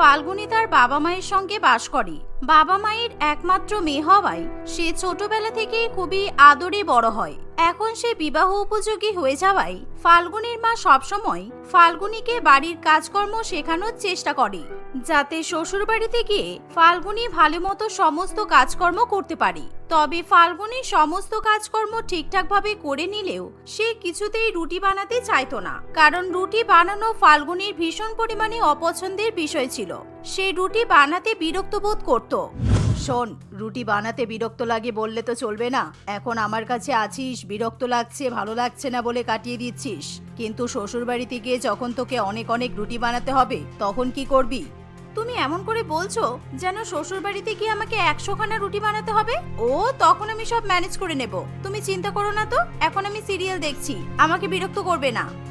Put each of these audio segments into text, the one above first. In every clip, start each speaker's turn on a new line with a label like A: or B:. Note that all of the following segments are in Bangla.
A: ফাল্গুনি তার বাবা মায়ের সঙ্গে বাস করে। বাবা মায়ের একমাত্র মেয়ে হওয়ায় সে ছোটবেলা থেকে খুবই আদরে বড় হয়। এখন সে বিবাহ উপযোগী হয়ে যাওয়ায় ফাল্গুনির মা সবসময় ফাল্গুনিকে বাড়ির কাজকর্ম শেখানোর চেষ্টা করে, যাতে শ্বশুর বাড়িতে গিয়ে ফাল্গুনি ভালো মতো সমস্ত কাজকর্ম করতে পারে। তবে ফাল্গুনি সমস্ত কাজকর্ম ঠিকঠাকভাবে করে নিলেও সে কিছুতেই রুটি বানাতে চাইতো না, কারণ রুটি বানানো ফাল্গুনির ভীষণ পরিমাণে অপছন্দের বিষয় ছিল। সে রুটি বানাতে বিরক্ত বোধ করত। শোন, রুটি বানাতে বিরক্ত লাগে বললে তো চলবে না। এখন আমার কাছে আছিস, বিরক্ত লাগছে, ভালো লাগছে না বলে কাটিয়ে দিচ্ছিস। কিন্তু শ্বশুর বাড়িতে গিয়ে যখন তোকে অনেক অনেক রুটি বানাতে হবে, তখন কি করবি? তুমি এমন করে বলছো যেন শ্বশুর বাড়িতে গিয়ে আমাকে একশো খানা রুটি বানাতে হবে? ও, তখন আমি সব ম্যানেজ করে নেব। তুমি চিন্তা করো না তো, এখন আমি সিরিয়াল দেখছি। আমাকে বিরক্ত করবে না।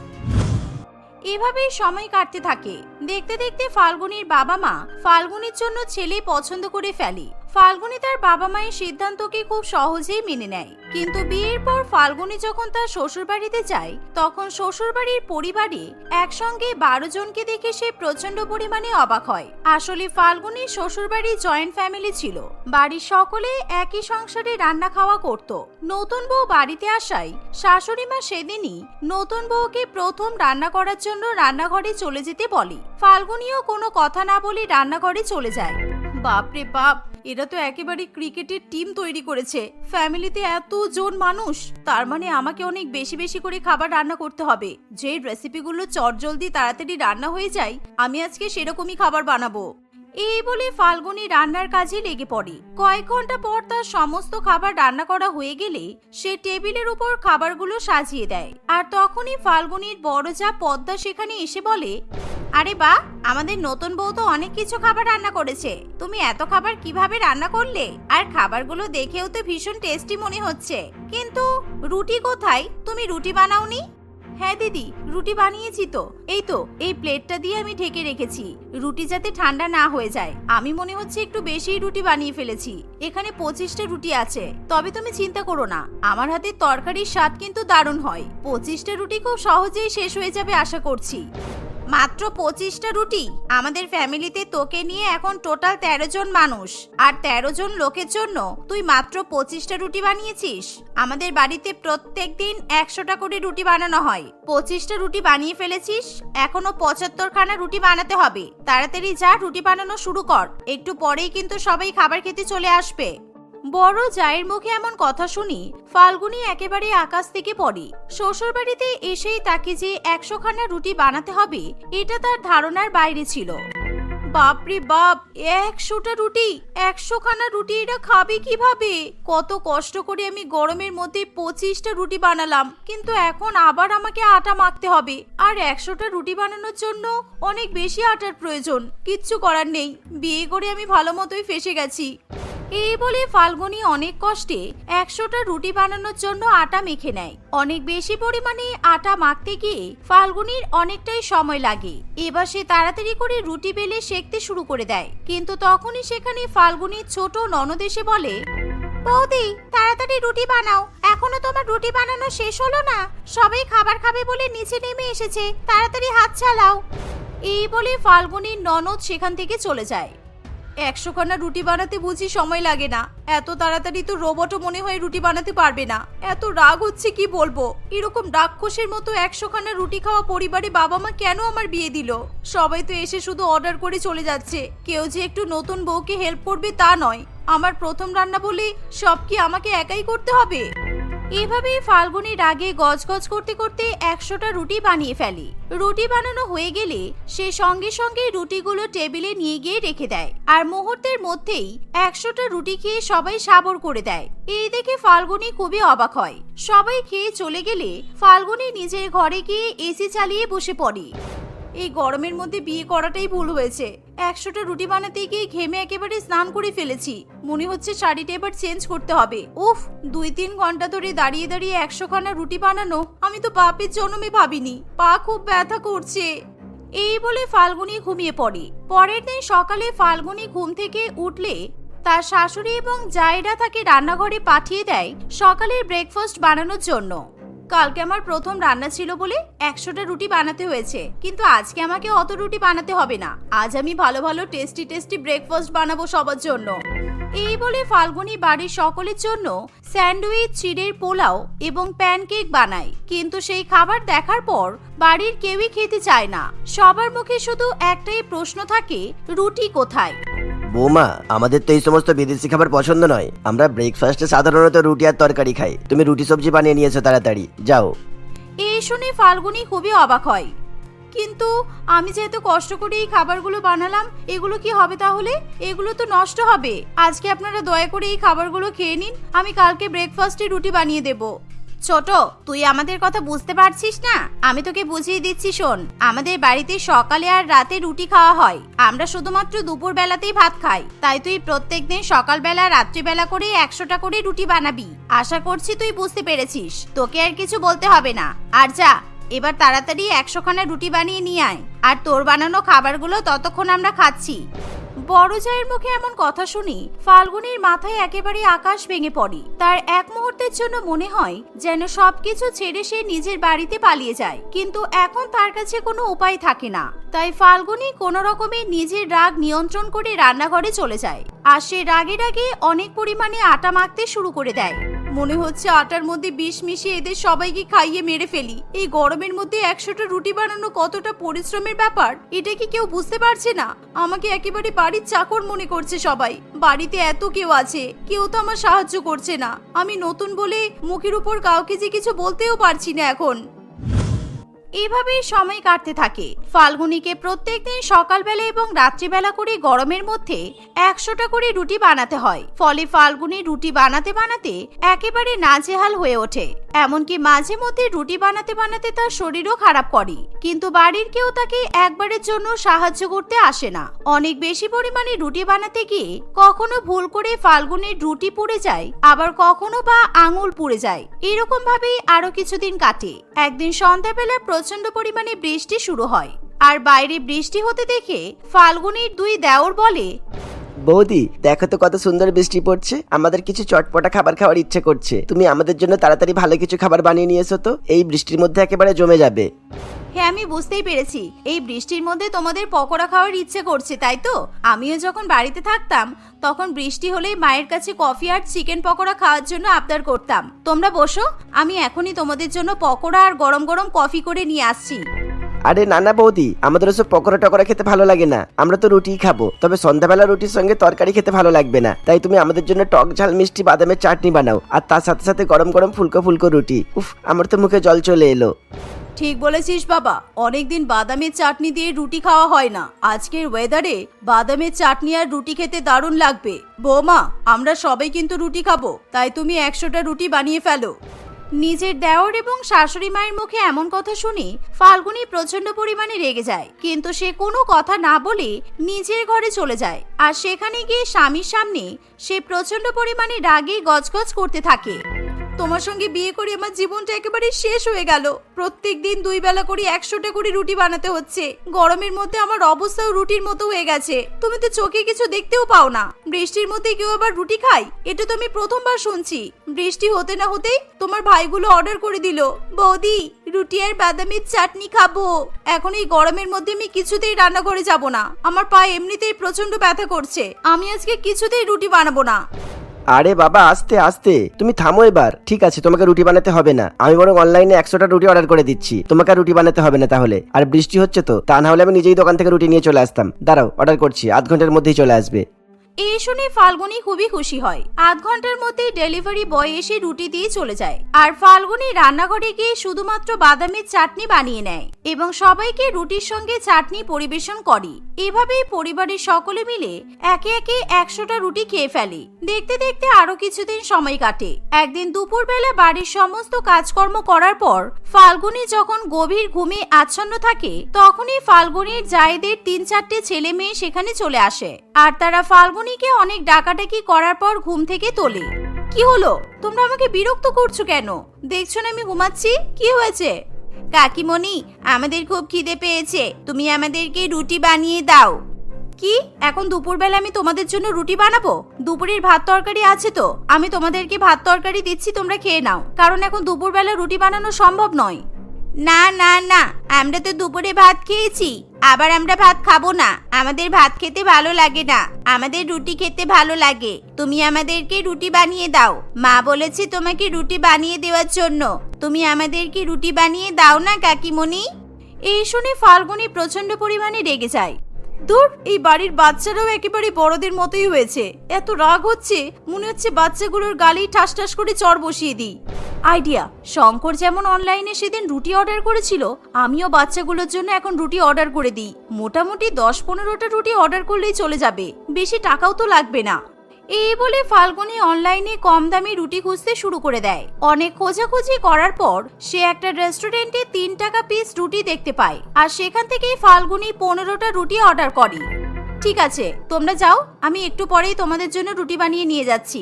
A: এভাবেই সময় কাটতে থাকে। দেখতে দেখতে ফাল্গুনির বাবা মা ফাল্গুনির জন্য ছেলে পছন্দ করে ফেলে। ফাল্গুনি তার বাবা মায়ের সিদ্ধান্তকে খুব সহজেই মেনে নেয়। কিন্তু বিয়ের পর ফাল্গুনি যখন তার শ্বশুর বাড়িতে যায়, তখন শ্বশুর বাড়ির পরিবারে একসঙ্গে বারো জনকে দেখে সে প্রচণ্ড পরিমাণে অবাক হয়। আসলে ফাল্গুনির শ্বশুর বাড়ি জয়েন্ট ফ্যামিলি ছিল। বাড়ির সকলে একই সংসারে রান্না খাওয়া করত। নতুন বউ বাড়িতে আসায় শাশুড়ি মা সেদিনই নতুন বউকে প্রথম রান্না করার জন্য রান্নাঘরে চলে যেতে বলে। ফাল্গুনিও কোনো কথা না বলে রান্নাঘরে চলে যায়। বাপরে বাপ, এরা তো একেবারে ক্রিকেটের টিম তৈরি করেছে। ফ্যামিলিতে এত জন মানুষ, তার মানে আমাকে অনেক বেশি বেশি করে খাবার রান্না করতে হবে। যে রেসিপিগুলো চটজলদি তাড়াতাড়ি রান্না হয়ে যায়, আমি আজকে সেরকমই খাবার বানাবো। এই বলে ফাল্গুনি রান্নার কাজে লেগে পড়ে। কয়েক ঘণ্টা পর তার সমস্ত খাবার রান্না করা হয়ে গেলে, সে টেবিলের উপর খাবারগুলো সাজিয়ে দেয়। আর তখনই ফাল্গুনির বড় যা পদ্মা সেখানে এসে বলে আরে বা, আমাদের নতুন বউ তো অনেক কিছু খাবার রান্না করেছে। তুমি এত খাবার কীভাবে রান্না করলে? আর খাবারগুলো দেখেও তো ভীষণ টেস্টি মনে হচ্ছে। কিন্তু রুটি কোথায়? তুমি রুটি বানাওনি? হ্যাঁ দিদি, রুটি বানিয়েছি তো। এই তো, এই প্লেটটা দিয়ে আমি ঢেকে রেখেছি। রুটি যাতে ঠান্ডা না হয়ে যায়। আমি মনে হচ্ছে একটু বেশি রুটি বানিয়ে ফেলেছি। এখানে পঁচিশটা রুটি আছে। তবে তুমি চিন্তা করো না। আমার হাতে তরকারির স্বাদ কিন্তু দারুণ হয়। পঁচিশটা রুটি খুব সহজেই শেষ হয়ে যাবে আশা করছি। মাত্র পঁচিশটা রুটি। আমাদের ফ্যামিলিতে তোকে নিয়ে এখন টোটাল তেরো জন মানুষ। আর তেরো জন লোকের জন্য তুই মাত্র পঁচিশটা রুটি বানিয়েছিস। আমাদের বাড়িতে প্রত্যেক দিন একশোটা করে রুটি বানানো হয়। পঁচিশটা রুটি বানিয়ে ফেলেছিস, এখনও পঁচাত্তর খানা রুটি বানাতে হবে। তাড়াতাড়ি যা, রুটি বানানো শুরু কর। একটু পরেই কিন্তু সবাই খাবার খেতে চলে আসবে। বড় জায়ের মুখে এমন কথা শুনি, ফাল্গুনি একেবারে আকাশ থেকে পড়ে। শ্বশুর বাড়িতে এসেই তাকে যে একশো খানা রুটি বানাতে হবে, এটা তার ধারণার বাইরে ছিল। বাপরে বাপ, একশোটা রুটি একশো খানা রুটি এটা খাবে কীভাবে? কত কষ্ট করে আমি গরমের মধ্যে পঁচিশটা রুটি বানালাম, কিন্তু এখন আবার আমাকে আটা মাখতে হবে। আর একশোটা রুটি বানানোর জন্য অনেক বেশি আটার প্রয়োজন, কিচ্ছু করার নেই। বিয়ে করে আমি ভালো মতোই ফেসে গেছি। এই বলে ফাল্গুনি অনেক কষ্টে একশোটা রুটি বানানোর জন্য আটা মেখে নেয়। অনেক বেশি পরিমাণে আটা মাখতে গিয়ে ফাল্গুনির অনেকটাই সময় লাগে। এবার সে তাড়াতাড়ি করে রুটি বেলে সেকতে শুরু করে দেয়। কিন্তু তখনই সেখানে ফাল্গুনির ছোট ননদ এসে বলে, বৌদি, তাড়াতাড়ি রুটি বানাও। এখনও তোমার রুটি বানানো শেষ হলো না। সবাই খাবার খাবে বলে নিচে নেমে এসেছে। তাড়াতাড়ি হাত চালাও। এই বলে ফাল্গুনির ননদ সেখান থেকে চলে যায়। একশো খানা রুটি বানাতে বুঝি সময় লাগে না। এত তাড়াতাড়ি তো রোবটও মনে হয় রুটি বানাতে পারবে না। এত রাগ হচ্ছে কি বলব? এরকম রাক্ষসের মতো একশো খানা রুটি খাওয়া পরিবারে বাবা মা কেন আমার বিয়ে দিল? সবাই তো এসে শুধু অর্ডার করে চলে যাচ্ছে। কেউ যে একটু নতুন বউকে হেল্প করবে তা নয়। আমার প্রথম রান্না বলে সব কি আমাকে একাই করতে হবে? এভাবেই ফাল্গুনি রাগে গজগজ করতে করতে একশোটা রুটি বানিয়ে ফেলে। রুটি বানানো হয়ে গেলে সে সঙ্গে সঙ্গে রুটিগুলো টেবিলে নিয়ে গিয়ে রেখে দেয় আর মুহূর্তের মধ্যেই একশোটা রুটি খেয়ে সবাই সাবর করে দেয়। এই দেখে ফাল্গুনি খুবই অবাক হয়। সবাই খেয়ে চলে গেলে ফাল্গুনি নিজের ঘরে গিয়ে এসি চালিয়ে বসে পড়ে। এই গরমের মধ্যে বিয়ে করাটাই ভুল হয়েছে। একশোটা রুটি বানাতে গিয়ে ঘেমে একেবারে স্নান করে ফেলেছি। মনে হচ্ছে শাড়িটা এবার চেঞ্জ করতে হবে। উফ, দুই তিন ঘণ্টা ধরে দাঁড়িয়ে দাঁড়িয়ে একশো খানা রুটি বানানো আমি তো বাপের জন্মে ভাবিনি। পা খুব ব্যথা করছে। এই বলে ফাল্গুনি ঘুমিয়ে পড়ে। পরের দিন সকালে ফাল্গুনি ঘুম থেকে উঠলে তার শাশুড়ি এবং জায়েরা তাকে রান্নাঘরে পাঠিয়ে দেয় সকালের ব্রেকফাস্ট বানানোর জন্য। কালকে আমার প্রথম রান্না ছিল বলে একশোটা রুটি বানাতে হয়েছে, কিন্তু আজকে আমাকে অত রুটি বানাতে হবে না। আজ আমি ভালো ভালো টেস্টি টেস্টি ব্রেকফাস্ট বানাবো সবার জন্য। এই বলে ফাল্গুনি বাড়ির সকলের জন্য স্যান্ডউইচ, চিড়ের পোলাও এবং প্যানকেক বানায়, কিন্তু সেই খাবার দেখার পর বাড়ির কেউই খেতে চায় না। সবার মুখে শুধু একটাই প্রশ্ন থাকে, রুটি কোথায়?
B: বৌমা, আমাদের তো এই সমস্ত বিদেশি খাবার পছন্দ নয়। আমরা ব্রেকফাস্টে সাধারণত রুটি আর তরকারি খাই। তুমি রুটি সবজি বানিয়ে নিয়েছো তাড়াতাড়ি। যাও।
A: এই শুনে ফাল্গুনি খুবই অবাক হয়। কিন্তু আমি যেহেতু কষ্ট করে এই খাবারগুলো বানালাম, এগুলো কি হবে তাহলে? এগুলো তো নষ্ট হবে। আজকে আপনারা দয়া করে এই খাবারগুলো খেয়ে নিন। আমি কালকে ব্রেকফাস্টে রুটি বানিয়ে দেব। ছোট, তুই আমাদের কথা বুঝতে পারছিস না? আমি তোকে বুঝিয়ে দিচ্ছি শোন, আমাদের বাড়িতে সকালে আর রাতে রুটি খাওয়া হয়। আমরা শুধুমাত্র দুপুর বেলাতেই ভাত খাই। তাই তুই প্রত্যেকদিন সকালবেলা, রাত্রিবেলা করে একশোটা করে রুটি বানাবি। আশা করছি তুই বুঝতে পেরেছিস। তোকে আর কিছু বলতে হবে না। আর যা, এবার তাড়াতাড়ি একশোখানা রুটি বানিয়ে নিয়ে আয়। আর তোর বানানো খাবারগুলো ততক্ষণ আমরা খাচ্ছি। বড় জায়ের মুখে এমন কথা শুনি, ফাল্গুনির মাথায় একেবারে আকাশ ভেঙে পড়ে। তার এক মুহূর্তের জন্য মনে হয় যেন সবকিছু ছেড়ে সে নিজের বাড়িতে পালিয়ে যায়, কিন্তু এখন তার কাছে কোনো উপায় থাকে না। তাই ফাল্গুনি কোনো রকমে নিজের রাগ নিয়ন্ত্রণ করে রান্নাঘরে চলে যায়, আর সে রাগে রাগে অনেক পরিমাণে আটা মাখতে শুরু করে দেয়। মনে হচ্ছে আটার মধ্যে বিষ মিশিয়ে এদের সবাইকে খাইয়ে মেরে ফেলি। এই গরমের মধ্যে একশোটা রুটি বানানো কতটা পরিশ্রমের ব্যাপার, এটা কি কেউ বুঝতে পারছে না? আমাকে একেবারে বাড়ির চাকর মনে করছে সবাই। বাড়িতে এত কেউ আছে, কেউ তো আমার সাহায্য করছে না। আমি নতুন বলে মুখের উপর কাউকে যে কিছু বলতেও পারছি না এখন। এভাবেই সময় কাটতে থাকে। ফাল্গুনিকে প্রত্যেকদিন সকালবেলা এবং রাত্রিবেলা করে গরমের মধ্যে একশোটা করে রুটি বানাতে হয়। ফলে ফাল্গুনি রুটি বানাতে বানাতে একেবারে নাজেহাল হয়ে ওঠে। এমনকি মাঝে মধ্যে রুটি বানাতে বানাতে তার শরীরও খারাপ করে। কিন্তু বাড়ির কেউ তাকে একবারের জন্য সাহায্য করতে আসে না। অনেক বেশি পরিমাণে রুটি বানাতে গিয়ে কখনো ভুল করে ফাল্গুনের রুটি পুড়ে যায়, আবার কখনো বা আঙুল পুড়ে যায়। এরকম ভাবেই আরও কিছুদিন কাটে। একদিন সন্ধ্যাবেলা প্রচণ্ড পরিমাণে বৃষ্টি শুরু হয়। আর বাইরে বৃষ্টি হতে দেখে ফাল্গুনির দুই দেওর বলে,
B: বৌদি, দেখো তো কত সুন্দর বৃষ্টি পড়ছে। আমাদের কিছু চটপটা খাবার খাওয়ার ইচ্ছে করছে। তুমি আমাদের জন্য তাড়াতাড়ি ভালো কিছু খাবার বানিয়ে নিয়ে এসো তো? এই বৃষ্টির মধ্যে একেবারে জমে যাবে।
A: হ্যাঁ আমি বুঝতেই পেরেছি। এই বৃষ্টির মধ্যে তোমাদের পকোড়া খাওয়ার ইচ্ছে করছে, তাই তো? আমিও যখন বাড়িতে থাকতাম, তখন বৃষ্টি হলেই মায়ের কাছে কফি আর চিকেন পকোড়া খাওয়ার জন্য আবদার করতাম। তোমরা বসো, আমি এখনই তোমাদের জন্য পকোড়া আর গরম গরম কফি করে নিয়ে আসছি।
B: আরে নানা বৌদি, আমাদের ওসব পকোড়া টকোড়া খেতে ভালো লাগে না। আমরা তো রুটিই খাব, তবে সন্ধ্যাবেলা রুটির সঙ্গে তরকারি খেতে ভালো লাগবে না। তাই তুমি আমাদের জন্য টক ঝাল মিষ্টি বাদামের চাটনি বানাও, আর তার সাথে সাথে গরম গরম ফুলকো ফুলকো রুটি। উফ, আমার তো মুখে জল চলে এলো।
A: ঠিক বলেছিস বাবা। অনেকদিন বাদামের চাটনি দিয়ে রুটি খাওয়া হয় না। আজকের ওয়েদারে বাদামের চাটনি আর রুটি খেতে দারুণ লাগবে। বৌমা, আমরা সবাই কিন্তু রুটি খাব। তাই তুমি একশোটা রুটি বানিয়ে ফেলো। নিজের দেওর এবং শাশুড়ি মায়ের মুখে এমন কথা শুনে ফাল্গুনি প্রচণ্ড পরিমাণে রেগে যায়। কিন্তু সে কোনো কথা না বলে নিজের ঘরে চলে যায়। আর সেখানে গিয়ে স্বামীর সামনে সে প্রচণ্ড পরিমাণে রাগে গজগজ করতে থাকে। তোমার সঙ্গে বিয়ে করে আমার জীবনটা একেবারে শেষ হয়ে গেল। প্রত্যেক দিন দুই বেলা করে একশোটা করে রুটি বানাতে হচ্ছে। গরমের মধ্যে আমার অবস্থাও রুটির মতো হয়ে গেছে। তুমি তো চোখে কিছু দেখতেও পাও না। বৃষ্টির মধ্যে কেউ আবার রুটি খায়? এটা তো আমি প্রথমবার শুনছি। বৃষ্টি হতে না হতেই তোমার ভাইগুলো অর্ডার করে দিল। বৌদি, রুটি আর বাদামের চাটনি খাব। এখন এই গরমের মধ্যে আমি কিছুতেই রান্নাঘরে যাব না। আমার পা এমনিতেই প্রচণ্ড ব্যথা করছে। আমি আজকে কিছুতেই রুটি বানাবো না।
B: আরে বাবা, আস্তে আস্তে। তুমি থামো এবার। ঠিক আছে, তোমাকে রুটি বানাতে হবে না। আমি বরং অনলাইনে একশোটা রুটি অর্ডার করে দিচ্ছি। তোমাকে রুটি বানাতে হবে না তাহলে। আর বৃষ্টি হচ্ছে তো, তা না হলে আমি নিজেই দোকান থেকে রুটি নিয়ে চলে আসতাম। দাঁড়াও অর্ডার করছি। আধ ঘণ্টার মধ্যেই চলে আসবে।
A: এই শুনে ফাল্গুনি খুবই খুশি হয়। আধ ঘণ্টার মধ্যেই ডেলিভারি বয় এসে রুটি দিয়ে চলে যায়। আর ফাল্গুনি রান্নাঘরে গিয়ে শুধুমাত্র বাদামের চাটনি বানিয়ে নেয় এবং সবাইকে রুটির সঙ্গে চাটনি পরিবেশন করে। এভাবেই পরিবারের সকলে মিলে একে একে একশোটা রুটি খেয়ে ফেলে। দেখতে দেখতে আরও কিছুদিন সময় কাটে। একদিন দুপুরবেলা বাড়ির সমস্ত কাজকর্ম করার পর ফাল্গুনি যখন গভীর ঘুমে আচ্ছন্ন থাকে, তখনই ফাল্গুনির জায়েদের তিন চারটে ছেলে মেয়ে সেখানে চলে আসে। আর তারা ফাল্গুনিকে অনেক ডাকাডাকি করার পর ঘুম থেকে তোলে। কি হলো? তোমরা আমাকে বিরক্ত করছ কেন? দেখছ না আমি ঘুমাচ্ছি? কি হয়েছে? কাকিমণি, আমাদের খুব খিদে পেয়েছে। তুমি আমাদেরকে রুটি বানিয়ে দাও। কি? এখন দুপুরবেলা আমি তোমাদের জন্য রুটি বানাবো? দুপুরের ভাত তরকারি আছে তো। আমি তোমাদেরকে ভাত তরকারি দিচ্ছি, তোমরা খেয়ে নাও। কারণ এখন দুপুরবেলা রুটি বানানো সম্ভব নয়। না না না, আমরা তো দুপুরে ভাত খেয়েছি, আবার আমরা ভাত খাব না। আমাদের ভাত খেতে ভালো লাগে না, আমাদের রুটি খেতে ভালো লাগে। তুমি আমাদেরকে রুটি বানিয়ে দাও। মা বলেছে তোমাকে রুটি বানিয়ে দেওয়ার জন্য। তুমি আমাদেরকে রুটি বানিয়ে দাও না, কাকিমণি? এই শুনে ফাল্গুনি প্রচণ্ড পরিমাণে রেগে যায়। দূর এই বাড়ির বাচ্চারাও একেবারে বড়দের মতোই হয়েছে। এত রাগ হচ্ছে, মনে হচ্ছে বাচ্চাগুলোর গালেই ঠাস ঠাস করে চর বসিয়ে দিই। আইডিয়া, শঙ্কর যেমন অনলাইনে সেদিন রুটি অর্ডার করেছিল, আমিও বাচ্চাগুলোর জন্য এখন রুটি অর্ডার করে দিই। মোটামুটি দশ পনেরোটা রুটি অর্ডার করলেই চলে যাবে, বেশি টাকাও তো লাগবে না। এই বলে ফাল্গুনি অনলাইনে কম দামি রুটি খুঁজতে শুরু করে দেয়। অনেক খোঁজাখুঁজি করার পর সে একটা রেস্টুরেন্টে তিন টাকা পিস রুটি দেখতে পায় আর সেখান থেকেই ফাল্গুনি পনেরোটা রুটি অর্ডার করে। ঠিক আছে, তোমরা যাও, আমি একটু পরেই তোমাদের জন্য রুটি বানিয়ে নিয়ে যাচ্ছি।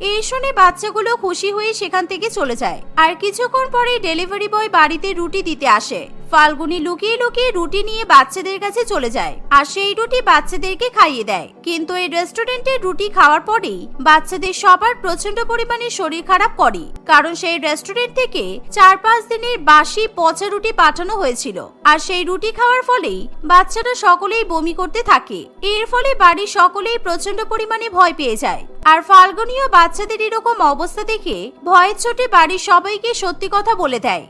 A: এই শুনে বাচ্চাগুলো খুশি হয়ে সেখান থেকে চলে যায়। আর কিছুক্ষণ পরে ডেলিভারি বয় বাড়িতে রুটি দিতে আসে। ফাল্গুনি লুকিয়ে লুকিয়ে রুটি নিয়ে বাচ্চাদের কাছে চলে যায় আর সেই রুটি বাচ্চাদেরকে খাইয়ে দেয়। কিন্তু এই রেস্টুরেন্টে রুটি খাওয়ার পরেই বাচ্চাদের সবার প্রচণ্ড পরিমাণে শরীর খারাপ করে। কারণ সেই রেস্টুরেন্ট থেকে চার পাঁচ দিনের বাসি পচা রুটি পাঠানো হয়েছিল। আর সেই রুটি খাওয়ার ফলেই বাচ্চারা সকলেই বমি করতে থাকে। এর ফলে বাড়ির সকলেই প্রচণ্ড পরিমাণে ভয় পেয়ে যায়। আর ফাল্গুনীয় বাচ্চাদের এরকম অবস্থা দেখে ভয়ের চোটে বাড়ির সবাইকে সত্যি কথা বলে দেয়।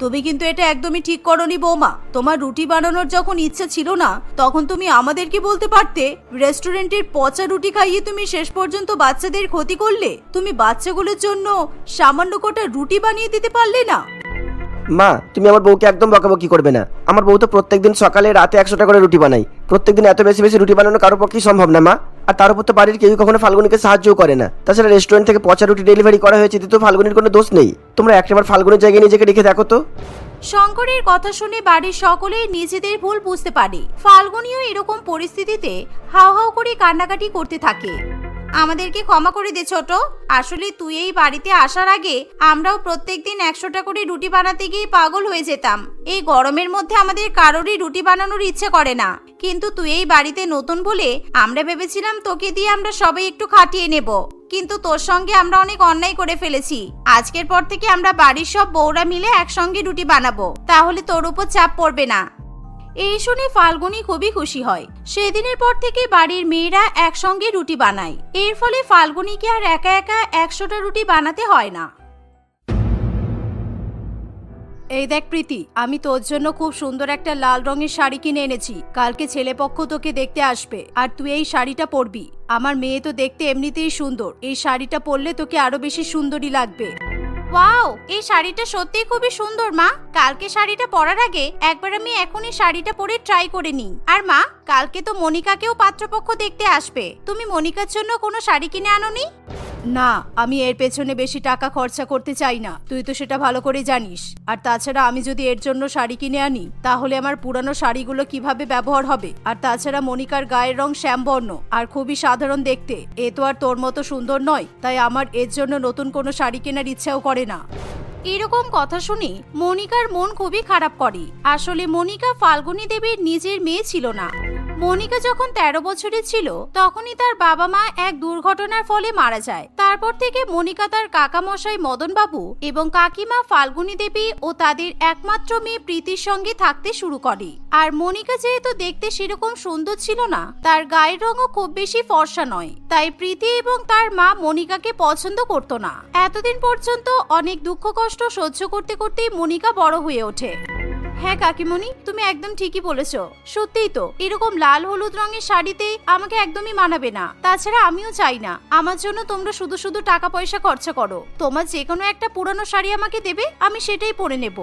A: তুমি কিন্তু এটা একদমই ঠিক করনি বৌমা। তোমার রুটি বানানোর যখন ইচ্ছা ছিল না, তখন তুমি আমাদেরকে বলতে পারতে, রেস্টুরেন্টের পচা রুটি খাইয়ে তুমি শেষ পর্যন্ত বাচ্চাদের ক্ষতি করলে, তুমি বাচ্চাগুলোর জন্য সামান্য কটা রুটি বানিয়ে দিতে পারলে না?
B: মা, তুমি আমার বউকে একদম বকাবকি করবে না। আমার বউ তো প্রত্যেকদিন সকালে রাতে একশোটা করে রুটি বানাই প্রত্যেকদিন এত বেশি বেশি রুটি বানানো কারোর পক্ষেই সম্ভব না, মা। আর তার উপর তো বাড়ির কেউ কখনো ফাল্গুনিকে সাহায্য করে না। তাছাড়া রেস্টুরেন্ট থেকে পচা রুটি ডেলিভারি করা হয়েছে তো ফাল্গুনির কোনো দোষ নেই। তোমরা একটাবার ফাল্গুনের জায়গায় নিজেকে রেখে দেখো তো।
A: শঙ্করের কথা শুনে বাড়ির সকলেই নিজেদের ভুল বুঝতে পারে। ফাল্গুনিও এরকম পরিস্থিতিতে হাও হাও করে কান্নাকাটি করতে থাকে। আমাদেরকে ক্ষমা করে দে ছোট। আসলে তুই এই বাড়িতে আসার আগে আমরাও প্রত্যেক দিন একশোটা করে রুটি বানাতে গিয়ে পাগল হয়ে যেতাম। এই গরমের মধ্যে আমাদের কারোরই রুটি বানানোর ইচ্ছে করে না। কিন্তু তুই এই বাড়িতে নতুন বলে আমরা ভেবেছিলাম তোকে দিয়ে আমরা সবাই একটু খাটিয়ে নেব। কিন্তু তোর সঙ্গে আমরা অনেক অন্যায় করে ফেলেছি। আজকের পর থেকে আমরা বাড়ির সব বউরা মিলে একসঙ্গে রুটি বানাবো। তাহলে তোর উপর চাপ পড়বে না। এই শুনে ফাল্গুনি খুবই খুশি হয়। সেদিনের পর থেকে বাড়ির মেয়েরা একসঙ্গে রুটি বানায়। এর ফলে ফাল্গুনিকে আর একা একা একশোটা রুটি বানাতে হয় না। এই দেখ প্রীতি, আমি তোর জন্য খুব সুন্দর একটা লাল রঙের শাড়ি কিনে এনেছি। কালকে ছেলেপক্ষ তোকে দেখতে আসবে। আর তুই এই শাড়িটা পরবি। আমার মেয়ে তো দেখতে এমনিতেই সুন্দর। এই শাড়িটা পরলে তোকে আরও বেশি সুন্দরী লাগবে। ওয়াও, এই শাড়িটা সত্যিই খুবই সুন্দর, মা। কালকে শাড়িটা পরার আগে একবার আমি এখনই শাড়িটা পরে ট্রাই করে নিই। আর মা, কালকে তো মনিকাকেও পাত্রপক্ষ দেখতে আসবে। তুমি মনিকার জন্য কোনো শাড়ি কিনে আনোনি? না, আমি এর পেছনে বেশি টাকা খরচা করতে চাই না। তুই তো সেটা ভালো করে জানিস। আর তাছাড়া আমি যদি এর জন্য শাড়ি কিনে আনি, তাহলে আমার পুরানো শাড়িগুলো কীভাবে ব্যবহার হবে? আর তাছাড়া মনিকার গায়ের রং শ্যামবর্ণ, আর খুবই সাধারণ দেখতে। এ তো আর তোর মতো সুন্দর নয়, তাই আমার এর জন্য নতুন কোনো শাড়ি কেনার ইচ্ছাও করে না। এরকম কথা শুনে মনিকার মন খুবই খারাপ করে। আসলে মনিকা ফাল্গুনী দেবীর নিজের মেয়ে ছিল না। মনিকা যখন তেরো বছরের ছিল, তখনই তার বাবা মা এক দুর্ঘটনার ফলে মারা যায়। তারপর থেকে মনিকা তার কাকামশাই মদন বাবু এবং কাকিমা ফাল্গুনী দেবী ও তাদের একমাত্র মেয়ে প্রীতির সঙ্গে থাকতে শুরু করে। আর মনিকা যেহেতু দেখতে সেরকম সুন্দর ছিল না, তার গায়ের রঙও খুব বেশি ফর্সা নয়। তাই প্রীতি এবং তার মা মনিকাকে পছন্দ করতো না। এতদিন পর্যন্ত অনেক দুঃখ কষ্ট সহ্য করতে করতেই মনিকা বড় হয়ে ওঠে। হ্যাঁ কাকিমণি, তুমি একদম ঠিকই বলেছ। সত্যিই তো, এরকম লাল হলুদ রঙের শাড়িতে আমাকে একদমই মানাবে না। তাছাড়া আমিও চাই না। আমার জন্য তোমরা শুধু শুধু টাকা পয়সা খরচা করো। তোমার যে কোনো একটা পুরনো শাড়ি আমাকে দেবে, আমি সেটাই পরে নেব।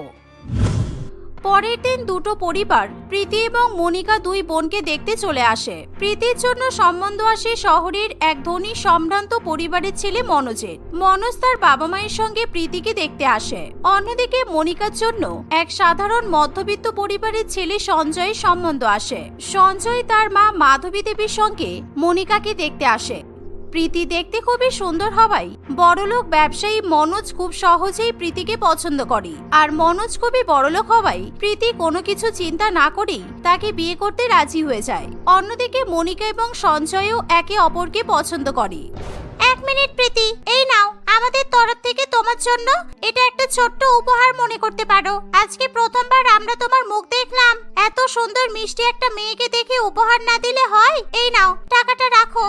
A: পরের দিন দুটো পরিবার, প্রীতি এবং মনিকা দুই বোনকে দেখতে চলে আসে। প্রীতির জন্য সম্বন্ধ আসে শহরের এক ধনী সম্ভ্রান্ত পরিবারের ছেলে মনোজের। মনোজ তার বাবা মায়ের সঙ্গে প্রীতিকে দেখতে আসে। অন্যদিকে মনিকার জন্য এক সাধারণ মধ্যবিত্ত পরিবারের ছেলে সঞ্জয়ের সম্বন্ধ আসে। সঞ্জয় তার মা মাধবী দেবীর সঙ্গে মনিকাকে দেখতে আসে। প্রীতি দেখতে খুবই সুন্দর হওয়ায় বড়লোক ব্যবসায়ী মনোজ খুব সহজেই প্রীতিকে পছন্দ করে। আর মনোজ খুবই বড়লোক হওয়ায় প্রীতি কোনো কিছু চিন্তা না করেই তাকে বিয়ে করতে রাজি হয়ে যায়। অন্যদিকে মনিকা এবং সঞ্জয়ও একে অপরকে পছন্দ করে। এক মিনিট প্রীতি, এই নাও, আমাদের তরফ থেকে তোমার জন্য এটা একটা ছোট্ট উপহার মনে করতে পারো। আজকে প্রথমবার আমরা তোমার মুখ দেখলাম। এত সুন্দর মিষ্টি একটা মেয়েকে দেখে উপহার না দিলে হয়? এই নাও, টাকাটা রাখো।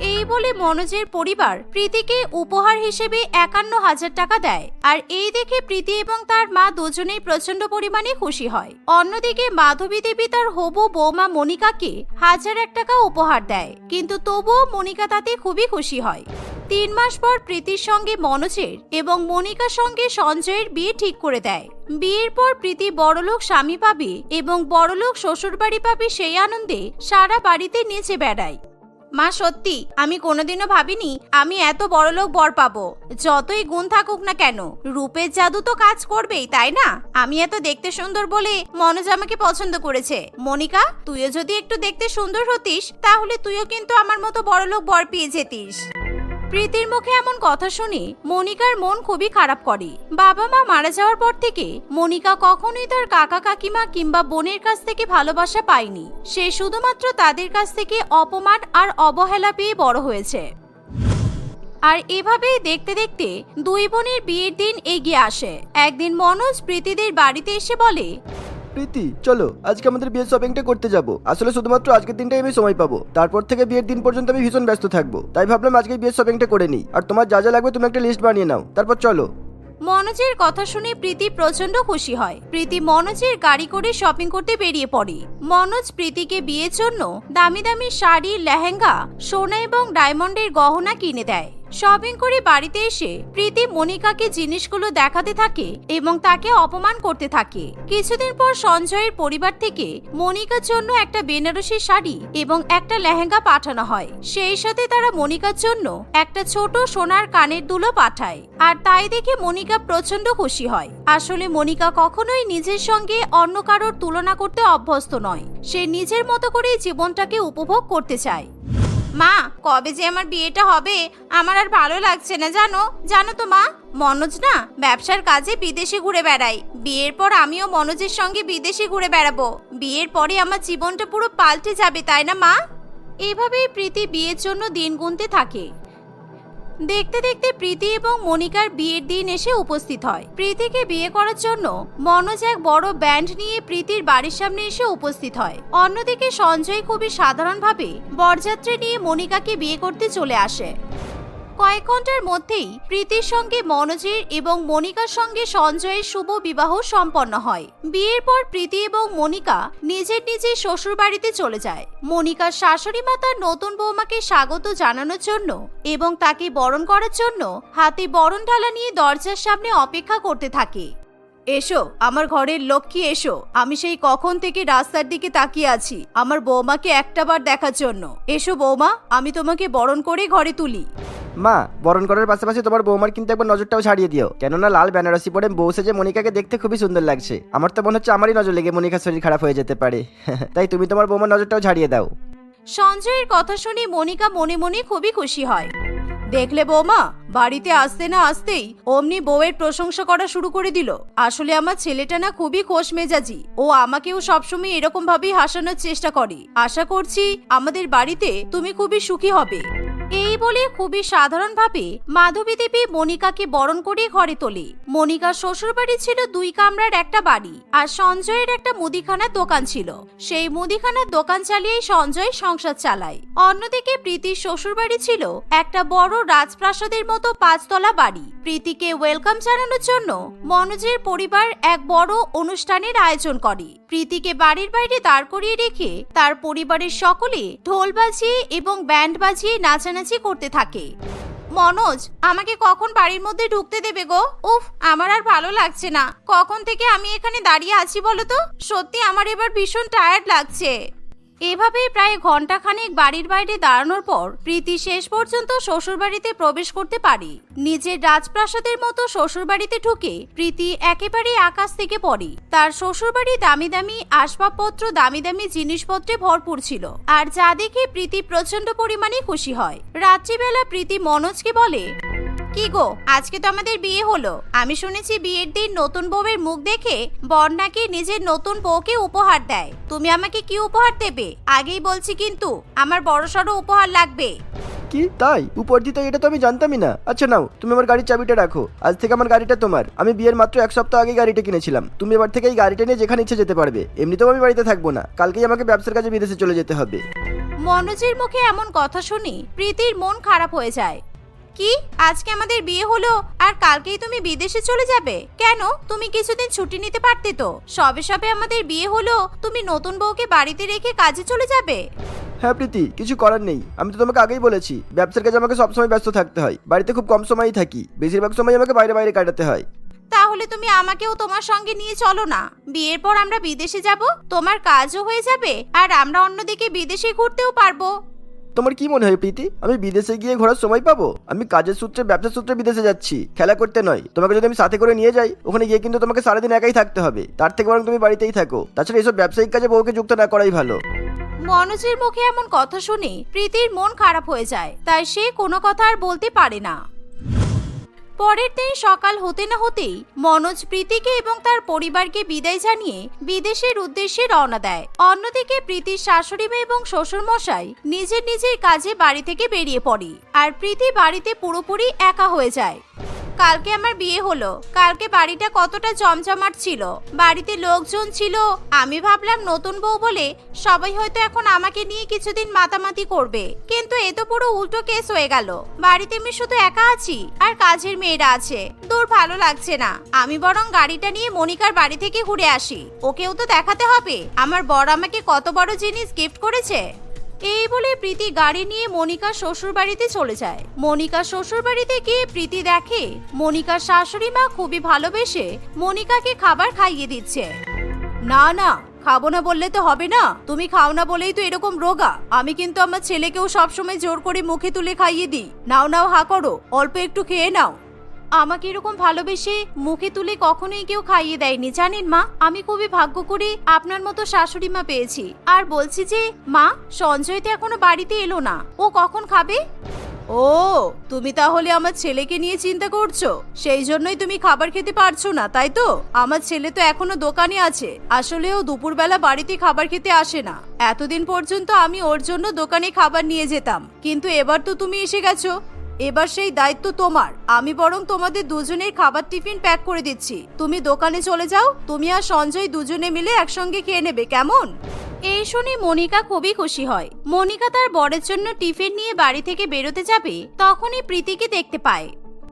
A: এই বলে মনোজের পরিবার প্রীতিকে উপহার হিসেবে একান্ন হাজার টাকা দেয়। আর এই দেখে প্রীতি এবং তার মা দুজনেই প্রচণ্ড পরিমাণে খুশি হয়। অন্যদিকে মাধবী দেবী তার হবু বৌমা মনিকাকে হাজার এক টাকা উপহার দেয়। কিন্তু তবুও মনিকা তাতে খুবই খুশি হয়। তিন মাস পর প্রীতির সঙ্গে মনোজের এবং মনিকার সঙ্গে সঞ্জয়ের বিয়ে ঠিক করে দেয়। বিয়ের পর প্রীতি বড়লোক স্বামী পাবে এবং বড়লোক শ্বশুরবাড়ি পাবে সেই আনন্দে সারা বাড়িতে নেচে বেড়ায়। মা, সত্যি, আমি কোনোদিনও ভাবিনি আমি এত বড়লোক বর পাবো। যতই গুণ থাকুক না কেন, রূপের জাদু তো কাজ করবেই, তাই না? আমি এত দেখতে সুন্দর বলে মনোজ আমাকে পছন্দ করেছে। মনিকা, তুইও যদি একটু দেখতে সুন্দর হতিস, তাহলে তুইও কিন্তু আমার মতো বড়লোক বর পেয়ে যেতিস। প্রীতির মুখে এমন কথা শুনে মনিকার মন খুবই খারাপ করে। বাবা মা মারা যাওয়ার পর থেকে মনিকা কখনোই তার কাকা, কাকিমা কিংবা বোনের কাছ থেকে ভালোবাসা পায়নি। সে শুধুমাত্র তাদের কাছ থেকে অপমান আর অবহেলা পেয়ে বড় হয়েছে। আর এভাবেই দেখতে দেখতে দুই বোনের বিয়ের দিন এগিয়ে আসে। একদিন মনোজ প্রীতিদের বাড়িতে এসে বলে
B: প্রীতি, চলো, আজকে আমাদের বিয়ের শপিংটা করতে যাব। আসলে শুধুমাত্র আজকের দিনটাই আমি সময় পাবো। তারপর থেকে বিয়ের দিন পর্যন্ত আমি ভীষণ ব্যস্ত থাকব। তাই ভাবলাম আজকে বিয়ের শপিংটা করে নিই। আর তোমার যা যা লাগবে তুমি একটা লিস্ট বানিয়ে নাও। তারপর চলো।
A: মনোজের কথা শুনে প্রীতি প্রচণ্ড খুশি হয়। প্রীতি মনোজের গাড়ি করে শপিং করতে বেরিয়ে পড়ে। মনোজ প্রীতিকে বিয়ের জন্য দামি দামি শাড়ি, লেহেঙ্গা, সোনা এবং ডায়মন্ডের গহনা কিনে দেয়। শপিং করে বাড়িতে এসে প্রীতি মনিকাকে জিনিসগুলো দেখাতে থাকে এবং তাকে অপমান করতে থাকে। কিছুদিন পর সঞ্জয়ের পরিবার থেকে মনিকার জন্য একটা বেনারসি শাড়ি এবং একটা লেহেঙ্গা পাঠানো হয়। সেই সাথে তারা মনিকার জন্য একটা ছোট সোনার কানের দুলো পাঠায় আর তাই দেখে মনিকা প্রচণ্ড খুশি হয়। আসলে মনিকা কখনোই নিজের সঙ্গে অন্য কারোর তুলনা করতে অভ্যস্ত নয়। সে নিজের মতো করে জীবনটাকে উপভোগ করতে চায়। মা, কবে যে আমার বিয়েটা হবে, আমার আর ভালো লাগছে না, জানো? জানো তো মা, মনোজ না ব্যবসার কাজে বিদেশে ঘুরে বেড়াই বিয়ের পর আমিও মনোজের সঙ্গে বিদেশে ঘুরে বেড়াবো। বিয়ের পরে আমার জীবনটা পুরো পাল্টে যাবে, তাই না মা? এভাবেই প্রীতি বিয়ের জন্য দিন গুনতে থাকে। দেখতে দেখতে প্রীতি এবং মনিকার বিয়ের দিন এসে উপস্থিত হয়। প্রীতিকে বিয়ে করার জন্য মনোজ এক বড় ব্যান্ড নিয়ে প্রীতির বাড়ির সামনে এসে উপস্থিত হয়। অন্যদিকে সঞ্জয় খুবই সাধারণভাবে বরযাত্রী নিয়ে মনিকাকে বিয়ে করতে চলে আসে। কয়েক ঘণ্টার মধ্যেই প্রীতির সঙ্গে মনোজের এবং মনিকার সঙ্গে সঞ্জয়ের শুভ বিবাহ সম্পন্ন হয়। বিয়ের পর প্রীতি এবং মনিকা নিজের নিজের শ্বশুর বাড়িতে চলে যায়। মনিকার শাশুড়ি মা তার নতুন বৌমাকে স্বাগত জানানোর জন্য এবং তাকে বরণ করার জন্য হাতে বরণ ঢালা নিয়ে দরজার সামনে অপেক্ষা করতে থাকে। এসো, আমার ঘরের লক্ষ্মী, এসো। আমি সেই কখন থেকে রাস্তার দিকে তাকিয়ে আছি, আমার বৌমাকে একটাবার দেখার জন্য। এসো বৌমা, আমি তোমাকে বরণ করে ঘরে তুলি।
B: মা, বরণ করার পাশাপাশি তোমার বৌমার কিন্তু একবার নজরটাও ছাড়িয়ে দিও। কেননা লাল বেনারসি পরে বউ সেজে মনিকাকে দেখতে খুবই সুন্দর লাগছে। আমার তো মনে হচ্ছে আমারই নজর লেগে মনিকার শরীর খারাপ হয়ে যেতে পারে। তাই তুমি তোমার বৌমার নজরটাও ছাড়িয়ে দাও।
A: সঞ্জয়ের কথা শুনে মনিকা মনে মনে খুবই খুশি হয়। দেখলে বৌমা, বাড়িতে আসতে না আসতেই অমনি বউয়ের প্রশংসা করা শুরু করে দিল। আসলে আমার ছেলেটা না খুবই খোশ মেজাজি। ও আমাকেও সবসময় এরকম ভাবেই হাসানোর চেষ্টা করে। আশা করছি আমাদের বাড়িতে তুমি খুবই সুখী হবে। এই বলে খুবই সাধারণভাবে মাধবী দেবী মনিকাকে বরণ করে ঘরে তোলে। মনিকার শ্বশুরবাড়ি ছিল দুই কামরার একটা বাড়ি আর সঞ্জয়ের একটা মুদিখানার দোকান ছিল। সেই মুদিখানার দোকান চালিয়েই সঞ্জয় সংসার চালায়। অন্যদিকে প্রীতির শ্বশুরবাড়ি ছিল একটা বড় রাজপ্রাসাদের মতো পাঁচতলা বাড়ি। প্রীতিকে ওয়েলকাম জানানোর জন্য মনোজের পরিবার এক বড় অনুষ্ঠানের আয়োজন করে। প্রীতিকে বাড়ির বাইরে দাঁড় করিয়ে রেখে তার পরিবারের সকলে ঢোল বাজিয়ে এবং ব্যান্ড বাজিয়ে নাচানাচি করতে থাকে। মনোজ, আমাকে কখন বাড়ির মধ্যে ঢুকতে দেবে গো? উফ, আমার আর ভালো লাগছে না। কখন থেকে আমি এখানে দাঁড়িয়ে আছি বলো তো? সত্যি আমার এবার ভীষণ টায়ার্ড লাগছে। এভাবেই প্রায় ঘন্টাখানেক বাড়ির বাইরে দাঁড়ানোর পর প্রীতি শেষ পর্যন্ত শ্বশুরবাড়িতে প্রবেশ করতে পারে। নিজের রাজপ্রাসাদের মতো শ্বশুরবাড়িতে ঢুকে প্রীতি একেবারে আকাশ থেকে পড়ে। তার শ্বশুরবাড়ি দামি দামি আসবাবপত্র, দামি দামি জিনিসপত্রে ভরপুর ছিল। আর যা দেখে প্রীতি প্রচণ্ড পরিমাণে খুশি হয়। রাত্রিবেলা প্রীতি মনোজকে বলে কি গো? আজকে তো আমাদের বিয়ে হলো। আমি শুনেছি বিয়ের দিন নতুন বউয়ের মুখ দেখে বর নাকি নিজের নতুন বউকে উপহার দেয়। তুমি আমাকে কি উপহার দেবে? আগেই বলছি কিন্তু আমার বড়সড় উপহার লাগবে।
B: কি? তাই? উপর দিতে এটা তো আমি জানতামই না। আচ্ছা নাও তুমি আমার গাড়ির চাবিটা রাখো। আজ থেকে আমার গাড়িটা তোমার। আমি বিয়ের মাত্র এক সপ্তাহ আগে গাড়িটা কিনেছিলাম। তুমি এবার থেকে এই গাড়িটা নিয়ে যেখানে ইচ্ছে যেতে পারবে। এমনিতেও আমি বাড়িতে থাকব না। কালকেই আমাকে ব্যবসার কাজে বিদেশে চলে যেতে হবে।
A: মনোজের মুখে এমন কথা শুনি প্রীতির মন খারাপ হয়ে যায়। কি? আজকে আমাদের বিয়ে হলো আর কালকেই তুমি বিদেশে চলে যাবে। কেন? তুমি কিছুদিন ছুটি নিতে পারতে তো। সবে সবে আমাদের বিয়ে হলো তুমি নতুন বউকে বাড়িতে রেখে কাজে চলে যাবে।
B: হ্যাঁ প্রীতি কিছু করার নেই। আমি তো তোমাকে আগেই বলেছি ব্যবসার কাজে আমাকে সবসময় ব্যস্ত থাকতে হয়। বাড়িতে খুব কম সময়ই থাকি। বেশিরভাগ সময় আমাকে বাইরে বাইরে কাটাতে হয়।
A: তাহলে তুমি আমাকেও তোমার সঙ্গে নিয়ে চলো না। বিয়ের পর আমরা বিদেশে যাব তোমার কাজও হয়ে যাবে আর আমরা অন্যদিকে বিদেশে ঘুরতেও পারব।
B: তোমার কি মনে হয় প্রীতি? আমি বিদেশে গিয়ে ঘোরার সময় পাবো? আমি কাজের সূত্রে, ব্যবসার সূত্রে বিদেশে যাচ্ছি। খেলা করতে নয়। তোমাকে যদি আমি সাথে করে নিয়ে যাই, ওখানে গিয়ে কিন্তু তোমাকে সারাদিন একাই থাকতে হবে। তার থেকে বরং তুমি বাড়িতেই থাকো। তাছাড়া এসব ব্যবসায়িক কাজে বউকে যুক্ত না করাই ভালো।
A: মনোজের মুখে এমন কথা শুনে প্রীতির মন খারাপ হয়ে যায়। তাই সে কোনো কথা আর বলতে পারে না। পরের দিন সকাল হতে না হতেই মনোজ প্রীতিকে এবং তার পরিবারকে বিদায় জানিয়ে বিদেশের উদ্দেশ্যে রওনা দেয়। অন্যদিকে প্রীতির শাশুড়ি মেয়ে এবং শ্বশুর মশাই নিজের নিজের কাজে বাড়ি থেকে বেরিয়ে পড়ে। আর প্রীতি বাড়িতে পুরোপুরি একা হয়ে যায়। কালকে আমার বিয়ে হলো। কালকে বাড়িটা কতটা জমজমাট ছিল। বাড়িতে লোকজন ছিল। আমি ভাবলাম, নতুন বউ বলে সবাই হয়তো এখন আমাকে নিয়ে কিছুদিন মাতামাতি করবে। কিন্তু এ তো পুরো উল্টো কেস হয়ে গেল। বাড়িতে আমি শুধু একা আছি আর কাজের মেয়েরা আছে। দূর ভালো লাগছে না। আমি বরং গাড়িটা নিয়ে মনিকার বাড়ি থেকে ঘুরে আসি। ওকেও তো দেখাতে হবে। আমার বর আমাকে কত বড় জিনিস গিফট করেছে। এই বলে প্রীতি গাড়ি নিয়ে মনিকার শ্বশুর বাড়িতে চলে যায়। মনিকার শ্বশুর বাড়িতে গিয়ে প্রীতি দেখে, মনিকার শাশুড়ি মা খুবই ভালোবেসে মনিকাকে খাবার খাইয়ে দিচ্ছে। না না, খাব না বললে তো হবে না, তুমি খাও না বলেই তো এরকম রোগা। আমি কিন্তু আমার ছেলেকেও সবসময় জোর করে মুখে তুলে খাইয়ে দিই। নাও নাও, হা করো, অল্প একটু খেয়ে নাও। আমাকে এরকম ভালোবেসে মুখে তুলে কখনোই কেউ খাইয়ে দেয়নি, জানেন মা? আমি খুবই ভাগ্য করে আপনার মতো শাশুড়ি মা পেয়েছি। আর বলছি যে, মা, সঞ্জয় তো এখনও বাড়িতে এলো না। ও কখন খাবে? ও, তুমি তাহলে আমার ছেলেকে নিয়ে চিন্তা করছ? সেই জন্যই তুমি খাবার খেতে পারছ না, তাই তো? আমার ছেলে তো এখনও দোকানে আছে। আসলে ও দুপুরবেলা বাড়িতে খাবার খেতে আসে না। এতদিন পর্যন্ত আমি ওর জন্য দোকানে খাবার নিয়ে যেতাম। কিন্তু এবার তো তুমি এসে গেছো। এবার সেই দায়িত্ব তোমার। আমি বরং তোমাদের দুজনের খাবার টিফিন প্যাক করে দিচ্ছি। তুমি দোকানে চলে যাও, তুমি আর সঞ্জয় দুজনে মিলে একসঙ্গে খেয়ে নেবে, কেমন? এই শুনে মনিকা খুবই খুশি হয়। মনিকা তার বরের জন্য টিফিন নিয়ে বাড়ি থেকে বেরোতে যাবে, তখনই প্রীতিকে দেখতে পায়।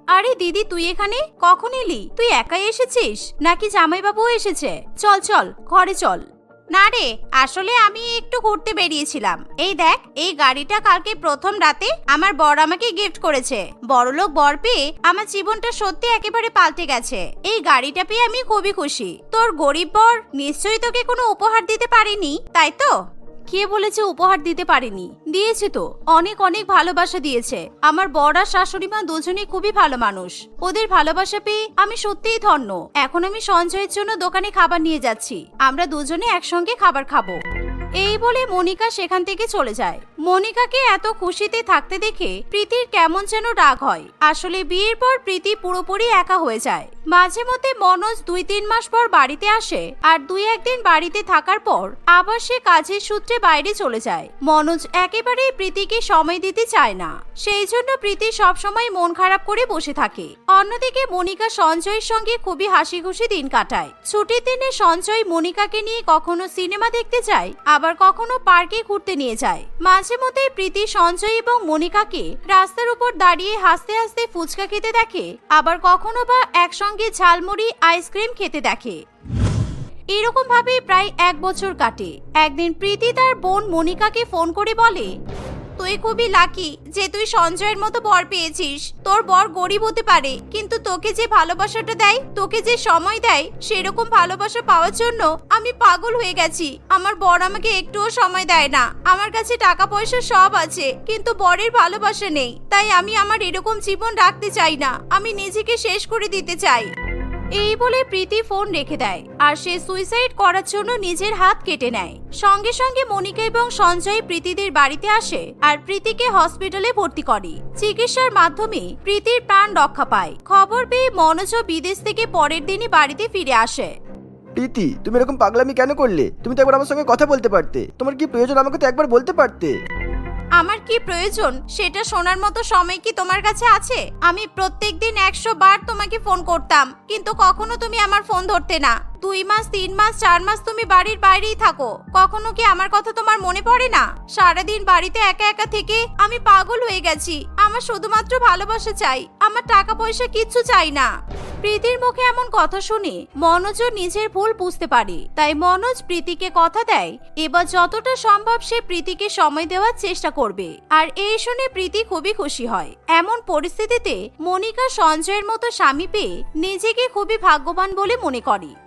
A: আরে দিদি, তুই এখানে? কখন এলি? তুই একাই এসেছিস? নাকি জামাইবাবু এসেছে? চল চল, ঘরে চল। না রে, আসলে আমি একটু ঘুরতে বেরিয়েছিলাম। এই দেখ, এই গাড়িটা কালকে প্রথম রাতে আমার বর আমাকে গিফট করেছে। বড়লোক বর পেয়ে আমার জীবনটা সত্যি একেবারে পাল্টে গেছে। এই গাড়িটা পেয়ে আমি খুবই খুশি। তোর গরিব বর নিশ্চয়ই তোকে কোনো উপহার দিতে পারিনি, তাই তো? কে বলেছে উপহার দিতে পারেনি? দিয়েছে তো। অনেক অনেক ভালোবাসা দিয়েছে। আমার বর আর শাশুড়ি মা দুজনেই খুবই ভালো মানুষ। ওদের ভালোবাসা পেয়ে আমি সত্যিই ধন্য। এখন আমি সঞ্জয়ের জন্য দোকানে খাবার নিয়ে যাচ্ছি। আমরা দুজনে একসঙ্গে খাবার খাব। এই বলে মনিকা সেখান থেকে চলে যায়। মনিকাকে এত খুশিতে থাকতে দেখে প্রীতির কেমন যেন রাগ হয়। আসলে বিয়ের পর প্রীতি পুরোপুরি একা হয়ে যায়। মাঝে মধ্যে মনোজ দুই তিন মাস পর বাড়িতে আসে আর দুই একদিন বাড়িতে থাকার পর আবার সে কাজের সূত্রে বাইরে চলে যায়। মনোজ একেবারেই প্রীতিকে সময় দিতে চায় না। সেই জন্য প্রীতি সবসময় মন খারাপ করে বসে থাকে। অন্যদিকে মনিকা সঞ্জয়ের সঙ্গে খুবই হাসি খুশি দিন কাটায়। ছুটির দিনে সঞ্জয় মনিকাকে নিয়ে কখনো সিনেমা দেখতে যায়, আবার কখনো পার্কে ঘুরতে নিয়ে যায়। মাঝে মধ্যে প্রীতি সঞ্জয় এবং মনিকাকে রাস্তার উপর দাঁড়িয়ে হাসতে হাসতে ফুচকা খেতে দেখে, আবার কখনো বা একসঙ্গে ঝালমুড়ি, আইসক্রিম খেতে দেখে। এরকম ভাবে প্রায় এক বছর কাটে। একদিন প্রীতি তার বোন মনিকাকে ফোন করে বলে তুই খুবই লাকি যে তুই সঞ্জয়ের মতো বর পেয়েছিস। তোর বর গরিব হতে পারে, কিন্তু তোকে যে ভালোবাসাটা দেয়, তোকে যে সময় দেয়, সেরকম ভালোবাসা পাওয়ার জন্য আমি পাগল হয়ে গেছি। আমার বর আমাকে একটুও সময় দেয় না। আমার কাছে টাকা পয়সা সব আছে, কিন্তু বরের ভালোবাসা নেই। তাই আমি আমার এরকম জীবন রাখতে চাই না। আমি নিজেকে শেষ করে দিতে চাই। এই বলে প্রীতি ফোন রেখে দেয়, আর সে সুইসাইড করার জন্য নিজের হাত কেটে নেয়। সঙ্গে সঙ্গে মনিকা এবং সঞ্জয় প্রীতিদের বাড়িতে আসে, আর প্রীতিকে হসপিটালে ভর্তি করে। চিকিৎসার মাধ্যমে প্রীতির প্রাণ রক্ষা পায়। খবর পেয়ে মনোজ বিদেশ থেকে পরের দিনই বাড়িতে ফিরে আসে।
B: প্রীতি, তুমি এরকম পাগলামি কেন করলে? তুমি তো একবার আমার সঙ্গে কথা বলতে পারতে। তোমার কি প্রয়োজন আমাকে তো একবার বলতে পারতে?
A: আমার কি প্রয়োজন? সেটা শোনার মতো সময় কি তোমার কাছে আছে? আমি প্রত্যেকদিন একশো বার তোমাকে ফোন করতাম, কিন্তু কখনো তুমি আমার ফোন ধরতে না। দুই মাস, তিন মাস, চার মাস তুমি বাড়ির বাইরেই থাকো। কখনো কি আমার কথা তোমার মনে পড়ে না? সারাদিন বাড়িতে একা একা থেকে আমি পাগল হয়ে গেছি। আমার শুধুমাত্র ভালোবাসা চাই। আমার টাকা পয়সা কিচ্ছু চাই না। প্রীতির মুখে এমন কথা শুনে মনোজ নিজের ভুল বুঝতে পারে। তাই মনোজ প্রীতিকে কথা দেয়, এবার যতটা সম্ভব সে প্রীতিকে সময় দেওয়ার চেষ্টা করবে। আর এই শুনে প্রীতি খুবই খুশি হয়। এমন পরিস্থিতিতে মনিকা সঞ্জয়ের মতো স্বামী পেয়ে নিজেকে খুবই ভাগ্যবান বলে মনে করে।